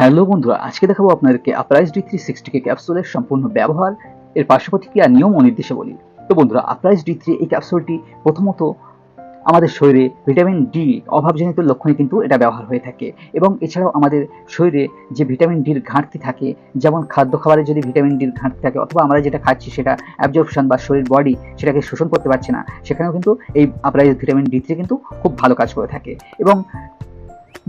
Hello বন্ধুরা, আজকে দেখাবো আপনাদেরকে Uprise D three sixty K ক্যাপসুলের সম্পূর্ণ ব্যবহার, এর পার্শ্ব প্রতিক্রিয়া নিয়ম ও নির্দেশাবলী। তো বন্ধুরা আপ্রাইজ ডি থ্রি এই ক্যাপসুলটি প্রথমত আমাদের শরীরে ভিটামিন ডি অভাবজনিত লক্ষণে কিন্তু এটা ব্যবহার হয়ে থাকে এবং এছাড়াও আমাদের শরীরে যে ভিটামিন ডির ঘাটতি থাকে, যেমন খাদ্য খাবারে যদি ভিটামিন ডির ঘাটতি থাকে অথবা আমরা যেটা খাচ্ছি সেটা অ্যাবজর্পশন বা শরীর বডি সেটাকে শোষণ করতে পারছে না, সেখানেও কিন্তু এই আপ্রাইজ ভিটামিন ডি থ্রি কিন্তু খুব ভালো কাজ করে থাকে এবং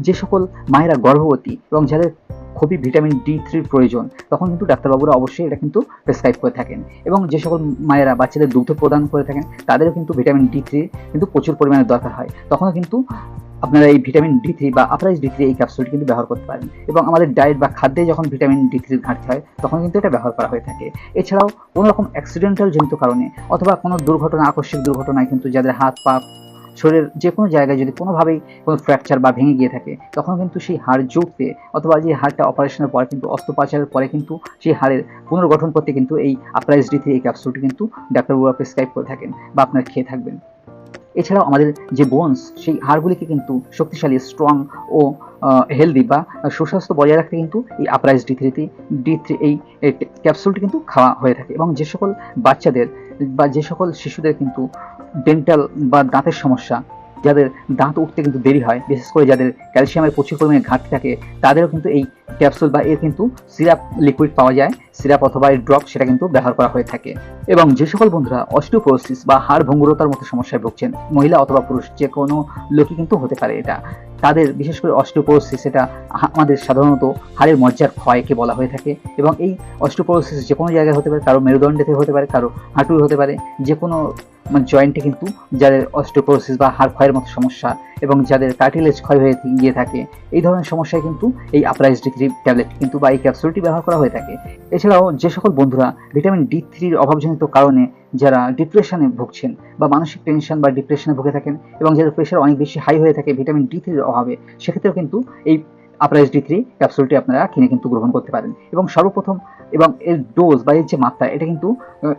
যে সকল মায়েরা গর্ভবতী এবং যাদের খুবই ভিটামিন ডি থ্রির প্রয়োজন, তখন কিন্তু ডাক্তারবাবুরা অবশ্যই এটা কিন্তু প্রেসক্রাইব করে থাকেন। এবং যে সকল মায়েরা বাচ্চাদের দুগ্ধ প্রদান করে থাকেন, তাদেরও কিন্তু ভিটামিন ডি থ্রি কিন্তু প্রচুর পরিমাণে দরকার হয়। তখনও কিন্তু আপনারা এই ভিটামিন ডি থ্রি বা আপ্রাইজ ডি থ্রি এই ক্যাপসুলটি কিন্তু ব্যবহার করতে পারেন। এবং আমাদের ডায়েট বা খাদ্যে যখন ভিটামিন ডি থ্রির ঘাটতি হয়, তখন কিন্তু এটা ব্যবহার করা হয়ে থাকে। এছাড়াও কোনো রকম অ্যাক্সিডেন্টাল জনিত কারণে অথবা কোনো দুর্ঘটনা, আকস্মিক দুর্ঘটনায় কিন্তু যাদের হাত পা শরীরের যে কোনো জায়গায় যদি কোনোভাবেই কোনো ফ্র্যাকচার বা ভেঙে গিয়ে থাকে, তখন কিন্তু সেই হাড় জুড়তে অথবা যে হাড়টা অপারেশনের পরে কিন্তু অস্ত্রোপচারের পরে কিন্তু সেই হাড়ের পুনর্গঠন করতে কিন্তু এই আপ্রাইজ ডি এই ক্যাপসুলটি কিন্তু ডাক্তারবাবুরা প্রেসক্রাইব করে থাকেন বা আপনার খেয়ে থাকবেন। এছাড়াও আমাদের যে বোনস সেই হাড়গুলিকে কিন্তু শক্তিশালী স্ট্রং ও হেলদি বা সুস্বাস্থ্য বজায় রাখতে কিন্তু এই আপ্রাইজ ডি থ্রিতে ডি থ্রি এই ক্যাপসুলটি কিন্তু খাওয়া হয়ে থাকে এবং যে সকল বাচ্চাদের বা যে সকল শিশুদের কিন্তু ডেন্টাল বা দাঁতের সমস্যা, যাদের দাঁত উঠতে কিন্তু দেরি হয়, বিশেষ করে যাদের ক্যালসিয়ামের প্রচুর পরিমাণে ঘাটতি থাকে, তাদেরও কিন্তু এই ক্যাপসুল বা এর কিন্তু সিরাপ লিকুইড পাওয়া যায় সিরাপ অথবা এর ড্রপ সেটা কিন্তু ব্যবহার করা হয়ে থাকে। এবং যে সকল বন্ধুরা অস্টিওপোরোসিস বা হাড় ভঙ্গুরতার মতো সমস্যায় ভুগছেন, মহিলা অথবা পুরুষ, যে কোনো লোকই কিন্তু হতে পারে এটা। তাদের বিশেষ করে অস্টিওপোরোসিস এটা আমাদের সাধারণত হাড়ের মজ্জার ক্ষয়কে বলা হয়ে থাকে এবং এই অস্টিওপোরোসিস যে কোনো জায়গায় হতে পারে, কারও মেরুদণ্ডেতে হতে পারে, কারও হাঁটুই হতে পারে, যে কোনো জয়েন্টে কিন্তু যাদের অস্টিওপোরোসিস বা হাড় ক্ষয়ের মতো সমস্যা এবং যাদের কার্টিলেজ ক্ষয় হয়ে গিয়ে থাকে, এই ধরনের সমস্যায় কিন্তু এই আপ্রাইজ ডি থ্রি ট্যাবলেট কিন্তু বা এই ক্যাপসুলটি ব্যবহার করা হয়ে থাকে। এছাড়াও যে সকল বন্ধুরা ভিটামিন ডি থ্রির অভাবজনিত কারণে যারা ডিপ্রেশনে ভুগছেন বা মানসিক টেনশন বা ডিপ্রেশনে ভুগে থাকেন এবং যাদের প্রেশার অনেক বেশি হাই হয়ে থাকে ভিটামিন ডি থ্রির অভাবে, সেক্ষেত্রেও কিন্তু এই আপ্রাইজ ডি থ্রি ক্যাপসুলটি আপনারা কিনে কিন্তু গ্রহণ করতে পারেন। এবং সর্বপ্রথম এবং এর ডোজ বা এর যে মাত্রা, এটা কিন্তু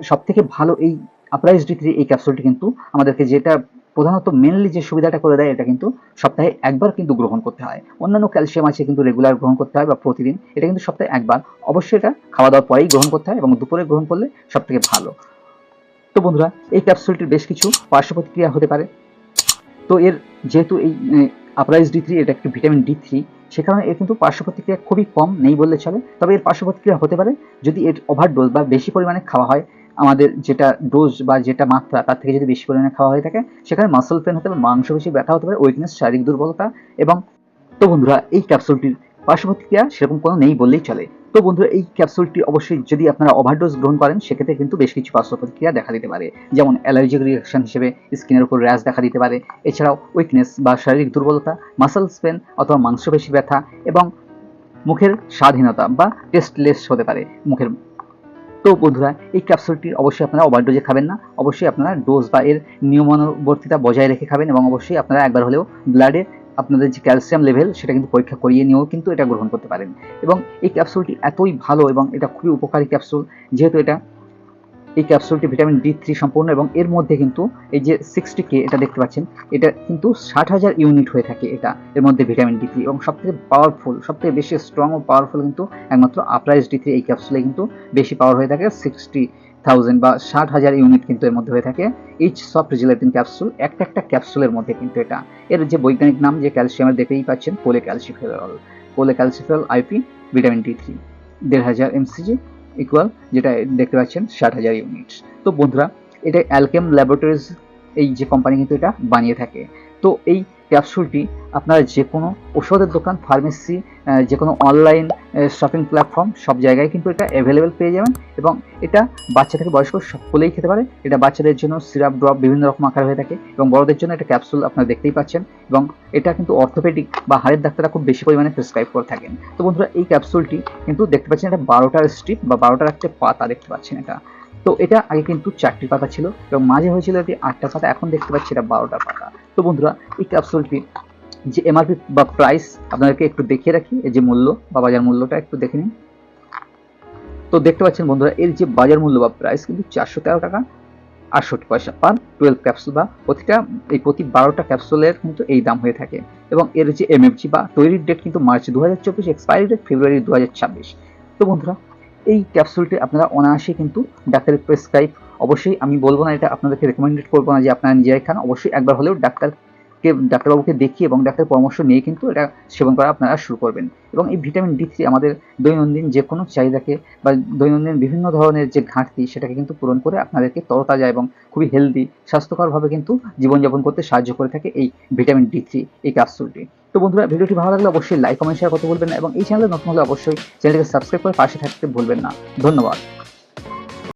সব থেকে ভালো এই আপ্রাইজ ডি থ্রি এই ক্যাপসুলটি কিন্তু আমাদেরকে যেটা প্রধানত মেনলি যে সুবিধাটা করে দেয়, এটা কিন্তু সপ্তাহে একবার কিন্তু গ্রহণ করতে হয়। অন্যান্য ক্যালসিয়াম আছে কিন্তু রেগুলার গ্রহণ করতে হয় বা প্রতিদিন, এটা কিন্তু সপ্তাহে একবার। অবশ্যই এটা খাওয়া দাওয়ার পরেই গ্রহণ করতে হয় এবং দুপুরে গ্রহণ করলে সব থেকে ভালো। তো বন্ধুরা, এই ক্যাপসুলটির বেশ কিছু পার্শ্ব প্রতিক্রিয়া হতে পারে। তো এর যেহেতু এই আপ্রাইজ ডি থ্রি এটা একটি ভিটামিন ডি থ্রি সে কারণে এর কিন্তু পার্শ্ব প্রতিক্রিয়া খুবই কম, নেই বললে চলে। তবে এর পার্শ্ব প্রতিক্রিয়া হতে পারে যদি এর ওভারডোজ বা বেশি পরিমাণে খাওয়া হয় আমাদের যেটা ডোজ বা যেটা মাত্রা, তার থেকে যদি বেশি পরিমাণে খাওয়া হয়ে থাকে, সেখানে মাসল পেন হতে পারে, মাংস বেশি ব্যথা হতে পারে উইকনেস শারীরিক দুর্বলতা এবং তো বন্ধুরা, এই ক্যাপসুলটির পার্শ্ব প্রতিক্রিয়া সেরকম কোনো নেই বললেই চলে। তো বন্ধুরা, এই ক্যাপসুলটি অবশ্যই যদি আপনারা ওভারডোজ গ্রহণ করেন, সেক্ষেত্রে কিন্তু বেশ কিছু পার্শ্ব প্রতিক্রিয়া দেখা দিতে পারে। যেমন অ্যালার্জিক রিয়াকশন হিসেবে স্কিনের উপর র্যাশ দেখা দিতে পারে। এছাড়াও উইকনেস বা শারীরিক দুর্বলতা মাসল স্পেন অথবা মাংসপেশি ব্যথা এবং মুখের স্বাধীনতা বা টেস্টলেস হতে পারে। মুখের তো বন্ধুরা, এই ক্যাপসুলটি অবশ্যই আপনারা ওভার ডোজে খাবেন না। অবশ্যই আপনারা ডোজ বা এর নিয়মানুবর্তিতা বজায় রেখে খাবেন এবং অবশ্যই আপনারা একবার হলেও ব্লাডে আপনাদের যে ক্যালসিয়াম লেভেল সেটা কিন্তু পরীক্ষা করিয়ে নিয়েও কিন্তু এটা গ্রহণ করতে পারেন। এবং এই ক্যাপসুলটি এতই ভালো এবং এটা খুবই উপকারী ক্যাপসুল যেহেতু এটা এই ক্যাপসুলটি ভিটামিন ডি থ্রি সম্পূর্ণ এবং এর মধ্যে কিন্তু এই যে সিক্সটি কে এটা দেখতে পাচ্ছেন, এটা কিন্তু ষাট হাজার ইউনিট হয়ে থাকে এটা, এর মধ্যে ভিটামিন ডি থ্রি এবং সবথেকে পাওয়ারফুল সবথেকে বেশি স্ট্রং ও পাওয়ারফুল কিন্তু একমাত্র আপ্রাইজ ডি থ্রি এই ক্যাপসুলে কিন্তু বেশি পাওয়ার হয়ে থাকে সিক্সটি থাউজেন্ড বা ষাট হাজার ইউনিট কিন্তু এর মধ্যে হয়ে থাকে এইচ সফট জিলেটিন ক্যাপসুল একটা একটা ক্যাপসুলের মধ্যে কিন্তু এটা। এর যে বৈজ্ঞানিক নাম যে ক্যালসিয়ামের দেখতেই পাচ্ছেন colecalciferol colecalciferol IP vitamin D three দেড় হাজার এমসিজি ইকুয়াল যেটা দেখতে পাচ্ছেন, ষাট হাজার ইউনিট তো বন্ধুরা, এটা অ্যালকেম ল্যাবরেটরিজ এই যে কোম্পানি কিন্তু এটা বানিয়ে থাকে। তো এই ক্যাপসুলটি আপনারা যে কোনো ওষুধের দোকান ফার্মেসি যে কোনো অনলাইন শপিং প্ল্যাটফর্ম সব জায়গায় কিন্তু এটা অ্যাভেলেবেল পেয়ে যাবেন এবং এটা বাচ্চা থেকে বয়স্ক সকলেই খেতে পারে। এটা বাচ্চাদের জন্য সিরাপ ড্রপ বিভিন্ন রকম আকার হয়ে থাকে এবং বড়দের জন্য এটা ক্যাপসুল আপনারা দেখতেই পাচ্ছেন এবং এটা কিন্তু অর্থোপেডিক বা হাড়ের ডাক্তাররা খুব বেশি পরিমাণে প্রেসক্রাইব করে থাকেন। তো বন্ধুরা, এই ক্যাপসুলটি কিন্তু দেখতে পাচ্ছেন এটা বারোটার স্ট্রিপ বা বারোটার একটা পাতা দেখতে পাচ্ছেন এটা। তো এটা আগে কিন্তু চারটি পাতা ছিল এবং মাঝে হয়েছিল এটি আটটা পাতা, এখন দেখতে পাচ্ছি এটা বারোটা পাতা। তো বন্ধুরা এই ক্যাপসুলটি যে এমআরপি বা প্রাইস আপনাদেরকে একটু দেখিয়ে রাখি, এই যে মূল্য বা বাজার মূল্যটা একটু দেখে নিন। তো দেখতে পাচ্ছেন বন্ধুরা, এর যে বাজার মূল্য বা প্রাইস কিন্তু চারশো তেরো টাকা, আটষট্টি পয়সা পার টুয়েলভ ক্যাপসুল বা প্রতিটা, এই প্রতি বারোটা ক্যাপসুলের কিন্তু এই দাম হয়ে থাকে। এবং এর যে এমএফজি বা তৈরির ডেট কিন্তু মার্চ দু হাজার চব্বিশ এক্সপায়ারি ডেট ফেব্রুয়ারি দু হাজার ছাব্বিশ। তো বন্ধুরা এই ক্যাপসুলটি আপনারা অনায়াসে কিন্তু ডাক্তারের প্রেসক্রাইব অবশ্যই আমি বলব না এটা আপনাদেরকে রেকমেন্ডেড করব না যে আপনারা নিজেরাই খান, অবশ্যই একবার হলেও ডাক্তারকে, ডাক্তারবাবুকে দেখিয়ে এবং ডাক্তার পরামর্শ নিয়ে কিন্তু এটা সেবন করা আপনারা শুরু করবেন। এবং এই ভিটামিন ডি থ্রি আমাদের দৈনন্দিন যে কোনো চাহিদাকে বা দৈনন্দিন বিভিন্ন ধরনের যে ঘাটতি সেটাকে কিন্তু পূরণ করে আপনাদেরকে তরতাজা এবং খুবই হেলদি স্বাস্থ্যকরভাবে কিন্তু জীবনযাপন করতে সাহায্য করে থাকে এই ভিটামিন ডি থ্রি এই ক্যাপসুলটি তো বন্ধুরা, ভিডিওটি ভালো লাগলে অবশ্যই লাইক কমেন্ট শেয়ার করতে ভুলবেন না এবং এই চ্যানেলে নতুন হলে অবশ্যই চ্যানেলটিকে সাবস্ক্রাইব করে পাশে থাকতে ভুলবেন না। ধন্যবাদ।